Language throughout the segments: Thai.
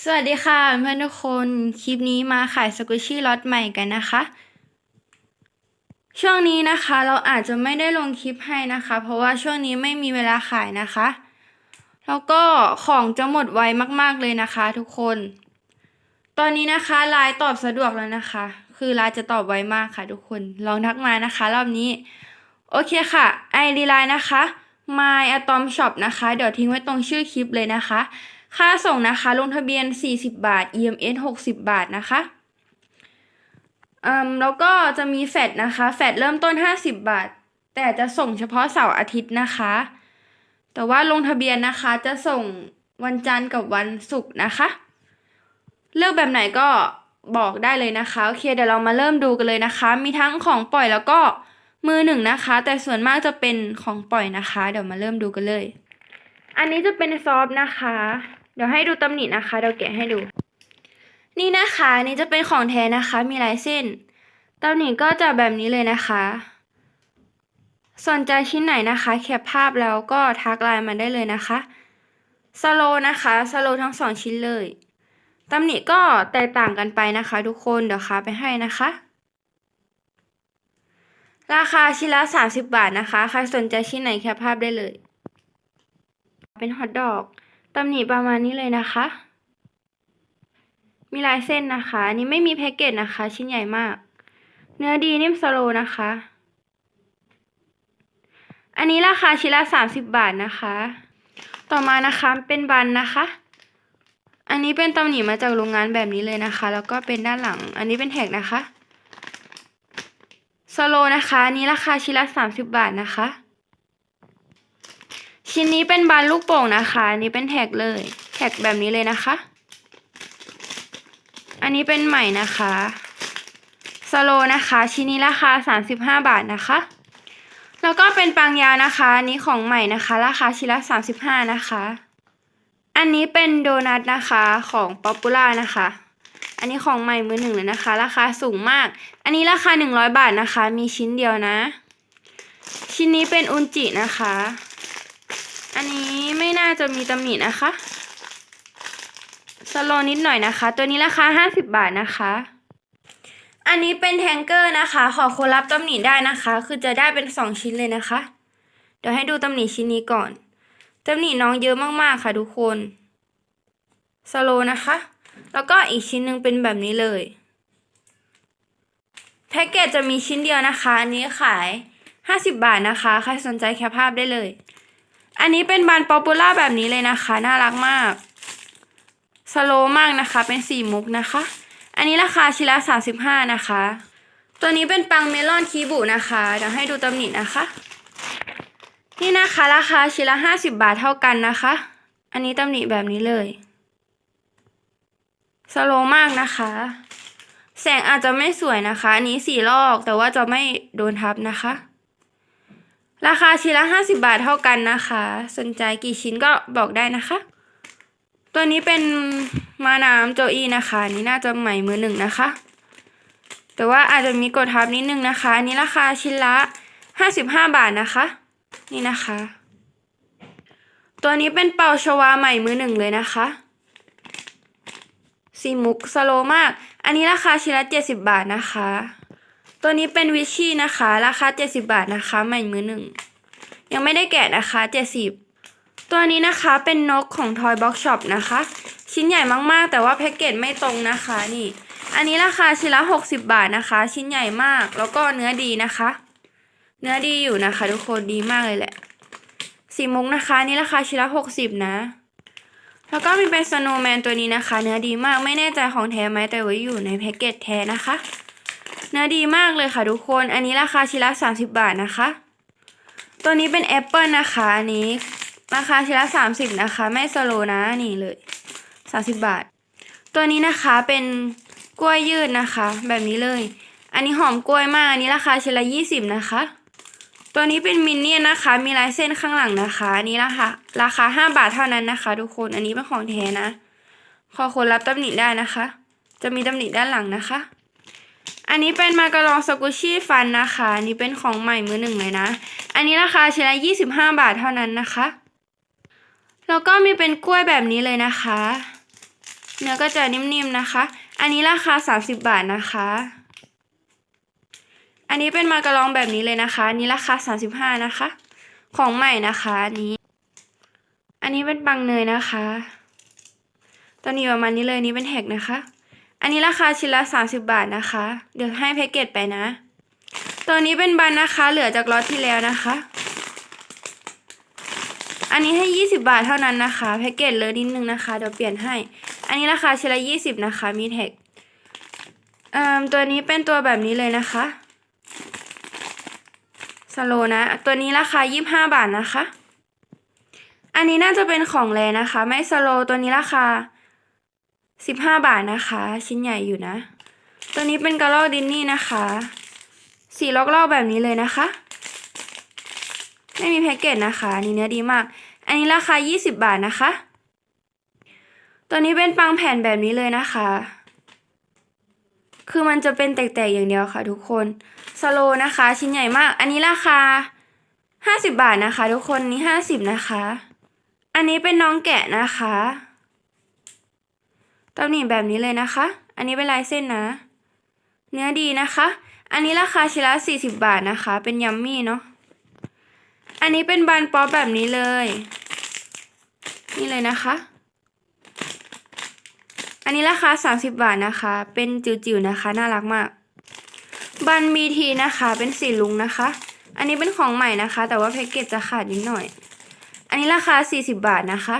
สวัสดีค่ะเพื่อนทุกคน คลิปนี้มาขายสกุชชี่ล็อตใหม่กันนะคะ ช่วงนี้นะคะเราอาจจะไม่ได้ลงคลิปให้นะคะ เพราะว่าช่วงนี้ไม่มีเวลาขายนะคะ แล้วก็ของจะหมดไวมากๆเลยนะคะ ทุกคน ตอนนี้นะคะไลน์ตอบสะดวกแล้วนะคะ คือไลน์จะตอบไวมากค่ะ ทุกคนลองทักมานะคะ รอบนี้ โอเคค่ะ ID ไลน์นะคะ My Atom Shop นะคะ เดี๋ยวทิ้งไว้ตรงชื่อคลิปเลยนะคะ ค่าส่งนะคะ ลงทะเบียน 40 บาท EMS 60 บาทนะคะอืมแล้วก็จะมีแฟดนะคะแฟดเริ่มต้น 50 บาท แต่จะส่งเฉพาะเสาร์อาทิตย์นะคะ แต่ว่าลงทะเบียนนะคะจะส่งวันจันทร์กับวันศุกร์นะคะ เลือกแบบไหนก็บอกได้เลยนะคะโอเคเดี๋ยวเรามาเริ่มดูกันเลยนะคะ มีทั้งของปล่อยแล้วก็มือหนึ่งนะคะ แต่ส่วนมากจะเป็นของปล่อยนะคะ เดี๋ยวมาเริ่มดูกันเลย อันนี้จะเป็นซอฟนะคะ เดี๋ยวให้ดูตำหนินะคะ เดี๋ยวแกะให้ดู นี่นะคะนนี่จะเป็นของแท้นะคะ มีลายเส้นตำหนิก็จะแบบนี้เลยนะคะสนใจชิ้นไหนนะคะแคปภาพแล้วก็ทักไลน์มาได้เลยนะคะสโลนะคะสโลทั้งสองชิ้นเลยตำหนิก็แตกต่างกันไปนะคะทุกคนเดี๋ยวค้าไปให้นะคะ ราคาชิ้นละ 30 บาทนะคะ ใครสนใจชิ้นไหนแคปภาพได้เลย เป็นฮอทดอก ตำหนิประมาณนี้เลยนะคะ มีลายเส้นนะคะอันนี้ไม่มีแพ็กเกจนะคะ ชิ้นใหญ่มาก เนื้อดีนิ่มสโลนะคะ อันนี้ราคาชิ้นละ30บบาทนะคะ ต่อมานะคะเป็นบันนะคะ อันนี้เป็นตำหนิมาจากโรงงานแบบนี้เลยนะคะ แล้วก็เป็นด้านหลัง อันนี้เป็นแท็กนะคะสโลนะคะ อันนี้ราคาชิ้นละ30บาทนะคะ ชิ้นนี้เป็นบานลูกโป่งนะคะอันนี้เป็นแท็กเลย แท็กแบบนี้เลยนะคะ อันนี้เป็นใหม่นะคะสโลนะคะ ชิ้นนี้ราคา 35 บาทนะคะ แล้วก็เป็นปังยาวนะคะอันนี้ของใหม่นะคะ ราคาชิ้นละ 35 นะคะ อันนี้เป็นโดนัทนะคะของป๊อปปูล่านะคะ อันนี้ของใหม่มือหนึ่งเลยนะคะ ราคาสูงมาก อันนี้ราคา 100 บาทนะคะ มีชิ้นเดียวนะ ชิ้นนี้เป็นอุนจินะคะ อันนี้ไม่น่าจะมีตำหนินะคะ สโลนิดหน่อยนะคะ ตัวนี้ราคา50บาทนะคะ อันนี้เป็นแทงเกอร์นะคะ ขอคนรับตำหนิได้นะคะ คือจะได้เป็น2ชิ้นเลยนะคะ เดี๋ยวให้ดูตำหนิชิ้นนี้ก่อนตำหนิน้องเยอะมากๆค่ะทุกคน สโลนะคะ แล้วก็อีกชิ้นหนึ่งเป็นแบบนี้เลยแพ็กเกจจะมีชิ้นเดียวนะคะ อันนี้ขาย 50 บาทนะคะ ใครสนใจแคปภาพได้เลย อันนี้เป็นบานป๊อปปูล่าแบบนี้เลยนะคะ น่ารักมากสโลมากนะคะ เป็นสีมุกนะคะ อันนี้ราคาชิ้นละ35 นะคะ ตัวนี้เป็นปังเมลอนคีบุนะคะเดี๋ยวให้ดูตำหนินะคะ นี่นะคะราคาชิ้นละ50 บาทเท่ากันนะคะ อันนี้ตำหนิแบบนี้เลยสโลมากนะคะ แสงอาจจะไม่สวยนะคะ อันนี้สีลอกแต่ว่าจะไม่โดนทับนะคะ ราคาชิ้นละ50 บาทเท่ากันนะคะ สนใจกี่ชิ้นก็บอกได้นะคะ ตัวนี้เป็นมาน้ำโจอีนะคะนนี้น่าจะใหม่มือหนึ่งนะคะ แต่ว่าอาจจะมีกดทับนิดนึงนะคะอันนี้ราคาชิ้นละ 55 บาทนะคะ นี่นะคะ ตัวนี้เป็นเป่าชวาใหม่มือหนึ่งเลยนะคะสีมุกสโลมาก อันนี้ราคาชิ้นละ 70 บาทนะคะ ตัวนี้เป็นวิชี่นะคะ ราคา 70 บาทนะคะ ใหม่มือหนึ่ง ยังไม่ได้แกะนะคะ 70 ตัวนี้นะคะเป็นนกของ Toy Box Shop นะคะ ชิ้นใหญ่มากๆ แต่ว่าแพ็กเกจไม่ตรงนะคะนี่ อันนี้ราคาชิ้นละ 60 บาทนะคะ ชิ้นใหญ่มาก แล้วก็เนื้อดีนะคะ เนื้อดีอยู่นะคะ ทุกคนดีมากเลยแหละสีมุกนะคะนี่ราคาชิ้นละ 60 นะ แล้วก็มีเป็นสโนว์แมนตัวนี้นะคะ เนื้อดีมากไม่แน่ใจของแท้ไหมแต่ว่าอยู่ในแพ็กเกจแท้นะคะ เนื้อดีมากเลยค่ะทุกคน อันนี้ราคาชิ้นละ30 บาทนะคะ ตัวนี้เป็นแอปเปิลนะคะ อันนี้ราคาชิ้นละ30 นะคะ ไม่สโลนะนี่เลย 30 บาท ตัวนี้นะคะเป็นกล้วยยืดนะคะ แบบนี้เลย อันนี้หอมกล้วยมาก อันนี้ราคาชิ้นละ20 นะคะ ตัวนี้เป็นมินเนี่ยนะคะ มีลายเส้นข้างหลังนะคะ อันนี้ราคาราคา 5 บาทเท่านั้นนะคะ ทุกคน อันนี้เป็นของแท้นะ ขอคนรับตำหนิได้นะคะ จะมีตำหนิด้านหลังนะคะ อันนี้เป็นมาการองสกุชี่ฟันนะคะอันนี้เป็นของใหม่มือหนึ่งเลยนะ อันนี้ราคาชิ้นละ25 บาทเท่านั้นนะคะ แล้วก็มีเป็นกล้วยแบบนี้เลยนะคะ เนื้อก็จะนิ่มๆนะคะ อันนี้ราคา 30 บาทนะคะ อันนี้เป็นมาการองแบบนี้เลยนะคะอันนี้ราคา 35 นะคะ ของใหม่นะคะอันนี้ อันนี้เป็นปังเนยนะคะ ตอนนี้ประมาณนี้เลยนี้เป็นแท็กนะคะ อันนี้ราคาชิ้นละ 30 บาทนะคะ เดี๋ยวให้แพ็กเกจไปนะ ตัวนี้เป็นบันนะคะ เหลือจากล็อตที่แล้วนะคะ อันนี้ให้ 20 บาทเท่านั้นนะคะแพ็กเกจเลยนิดนึงนะคะเดี๋ยวเปลี่ยนให้ อันนี้ราคาชิ้นละ 20 นะคะมีแท็กเอ่อตัวนี้เป็นตัวแบบนี้เลยนะคะสโลนะ ตัวนี้ราคา 25 บาทนะคะ อันนี้น่าจะเป็นของแรนะคะ ไม่สโลตัวนี้ราคา 15บห้าบาทนะคะ ชิ้นใหญ่อยู่นะ ตัวนี้เป็นกระรอกดินนี่นะคะสีลอกๆแบบนี้เลยนะคะ ไม่มีแพ็กเกจนะคะนนี้เนื้อดีมาก อันนี้ราคา 20 บาทนะคะ ตัวนี้เป็นปังแผ่นแบบนี้เลยนะคะ คือมันจะเป็นแตกๆอย่างเดียวค่ะทุกคนสโลนะคะ ชิ้นใหญ่มาก อันนี้ราคา 50 บาทนะคะ ทุกคนนี้ 50 นะคะ อันนี้เป็นน้องแกะนะคะ ตำหนิแบบนี้เลยนะคะ อันนี้เป็นลายเส้นนะ เนื้อดีนะคะ อันนี้ราคาชิ้นละ40 บาทนะคะ เป็นยัมมี่เนาะ อันนี้เป็นบันป๊อปแบบนี้เลย นี่เลยนะคะ อันนี้ราคา 30 บาทนะคะ เป็นจิ๋วๆนะคะ น่ารักมาก บันบีทีนะคะ เป็นสีลุงนะคะ อันนี้เป็นของใหม่นะคะ แต่ว่าแพ็กเกจจะขาดนิดหน่อย อันนี้ราคา 40 บาทนะคะ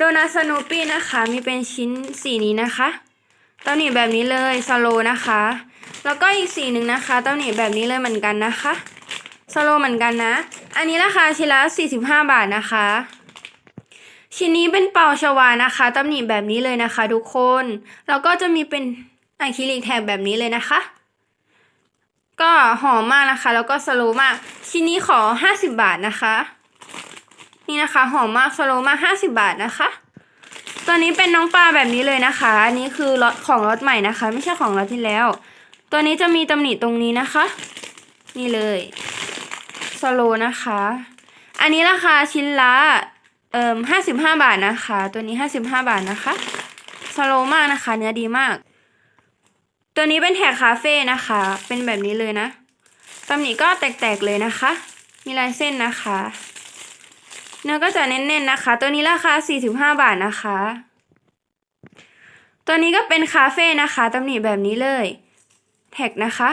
โดนัทสโนปี้นะคะ มีเป็นชิ้นสีนี้นะคะเต้าหนีบแบบนี้เลยสโลนะคะ แล้วก็อีกสีหนึ่งนะคะเต้าหนีบแบบนี้เลยเหมือนกันนะคะสโลเหมือนกันนะ อันนี้ราคาชิ้นละ45 บาทนะคะ ชิ้นนี้เป็นเป่าชวานะคะตำหนิแบบนี้เลยนะคะ ทุกคน แล้วก็จะมีเป็นอะคริลิกแถบแบบนี้เลยนะคะ ก็หอมมากนะคะ แล้วก็สโลมาก ชิ้นนี้ขอ 50 บาทนะคะ นี่นะคะหอมมากสโลว์มาก50บาทนะคะตัวนี้เป็นน้องปลาแบบนี้เลยนะคะ อันนี้คือรถของรถใหม่นะคะ ไม่ใช่ของรถที่แล้ว ตัวนี้จะมีตำหนิตรงนี้นะคะ นี่เลยสโลนะคะ อันนี้ราคาชิ้นละเอ่อห้าสิบห้าบาทนะคะ ตัวนี้ห้าสิบห้าบาทนะคะสโลมากนะคะ เนื้อดีมาก ตัวนี้เป็นแท็กคาเฟ่นะคะ เป็นแบบนี้เลยนะตำหนิก็แตกๆเลยนะคะ มีลายเส้นนะคะ เนื้อก็จะเน้นๆนะคะ ตัวนี้ราคา 45 บาทนะคะ ตัวนี้ก็เป็นคาเฟ่นะคะตำหนิแบบนี้เลย แท็กนะคะ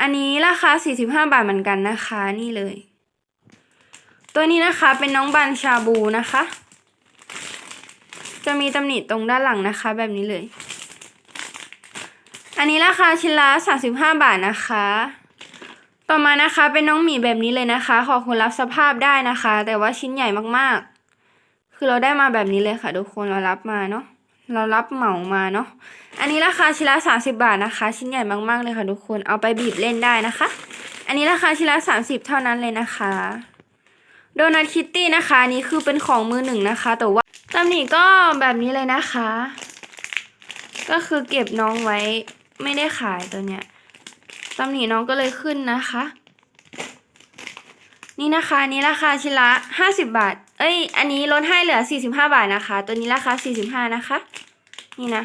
อันนี้ราคา 45 บาทเหมือนกันนะคะนี่เลย ตัวนี้นะคะเป็นน้องบันชาบูนะคะ จะมีตำหนิตรงด้านหลังนะคะ แบบนี้เลย อันนี้ราคาชิ้นละ35 บาทนะคะ ต่อมานะคะเป็นน้องหมีแบบนี้เลยนะคะ ขอคุณรับสภาพได้นะคะ แต่ว่าชิ้นใหญ่มากๆ คือเราได้มาแบบนี้เลยค่ะ ทุกคนเรารับมาเนาะเรารับเหมามาเนาะอันนี้ราคาชิ้นละ30บาทนะคะ ชิ้นใหญ่มากๆเลยค่ะทุกคนเอาไปบีบเล่นได้นะคะ อันนี้ราคาชิ้นละ30เท่านั้นเลยนะคะโดนัทคิตตี้นะคะนนี้คือเป็นของมือหนึ่งนะคะ แต่ว่าตำหนิก็แบบนี้เลยนะคะ ก็คือเก็บน้องไว้ไม่ได้ขายตัวเนี้ย ตำหนิน้องก็เลยขึ้นนะคะ นี่นะคะนี้ราคาชิ้นละห้าสิบบาท เอ้ย อันนี้ลดให้เหลือสี่สิบห้าบาทนะคะ ตัวนี้ราคาสี่สิบห้านะคะ นี่นะ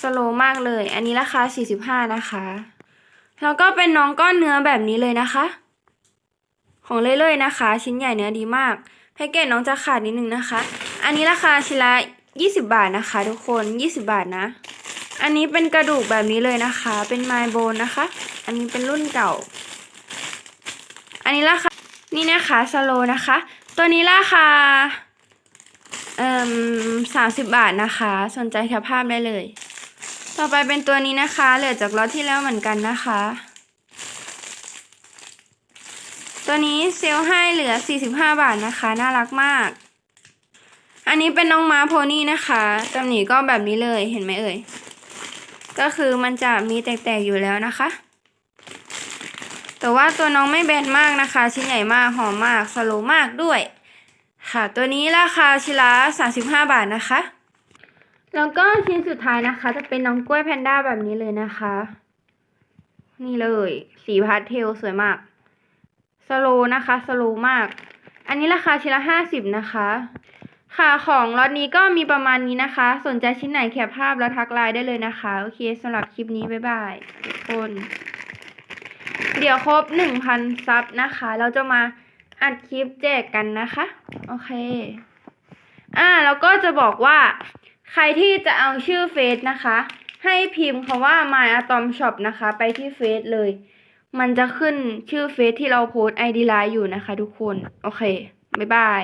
สโลมากเลย อันนี้ราคาสี่สิบห้านะคะ แล้วก็เป็นน้องก้อนเนื้อแบบนี้เลยนะคะ ของเลื่อยๆนะคะ ชิ้นใหญ่เนื้อดีมากแพ็กเกจน้องจะขาดนิดนึงนะคะ อันนี้ราคาชิ้นละยี่สิบบาทนะคะ ทุกคนยี่สิบบาทนะ อันนี้เป็นกระดูกแบบนี้เลยนะคะ เป็นไมโบนนะคะ อันนี้เป็นรุ่นเก่า อันนี้ราคา นี่นะคะสโลนะคะ ตัวนี้ราคา เอ่มสามสิบบาทนะคะ สนใจแคปภาพได้เลย ต่อไปเป็นตัวนี้นะคะ เหลือจากล็อตที่แล้วเหมือนกันนะคะ ตัวนี้เซลให้เหลือ 45 บาทนะคะ น่ารักมาก อันนี้เป็นน้องม้าโพนี่นะคะตำหนิก็แบบนี้เลย เห็นไหมเอ่ย ก็คือมันจะมีแตกๆอยู่แล้วนะคะ แต่ว่าตัวน้องไม่แบนมากนะคะ ชิ้นใหญ่มากหอมมากสโลว์มากด้วย ค่ะ ตัวนี้ราคาชิ้นละ35 บาทนะคะ แล้วก็ชิ้นสุดท้ายนะคะ จะเป็นน้องกล้วยแพนด้าแบบนี้เลยนะคะ นี่เลย สีพาสเทลสวยมากสโลว์นะคะสโลว์มาก อันนี้ราคาชิ้นละ50นะคะ ค่ะของล็อตนี้ก็มีประมาณนี้นะคะ สนใจชิ้นไหนแคปภาพแล้วทักไลน์ได้เลยนะคะ โอเคสำหรับคลิปนี้ บ๊ายบายทุกคน เดี๋ยวครบหนึ่งพันซับนะคะ เราจะมาอัดคลิปแจกกันนะคะ โอเค อ่าแล้วก็จะบอกว่า ใครที่จะเอาชื่อเฟซนะคะ ให้พิมพ์คำว่า my atom shop นะคะ ไปที่เฟซเลย มันจะขึ้นชื่อเฟซที่เราโพสไอดีไลน์อยู่นะคะ ทุกคน โอเค บ๊ายบาย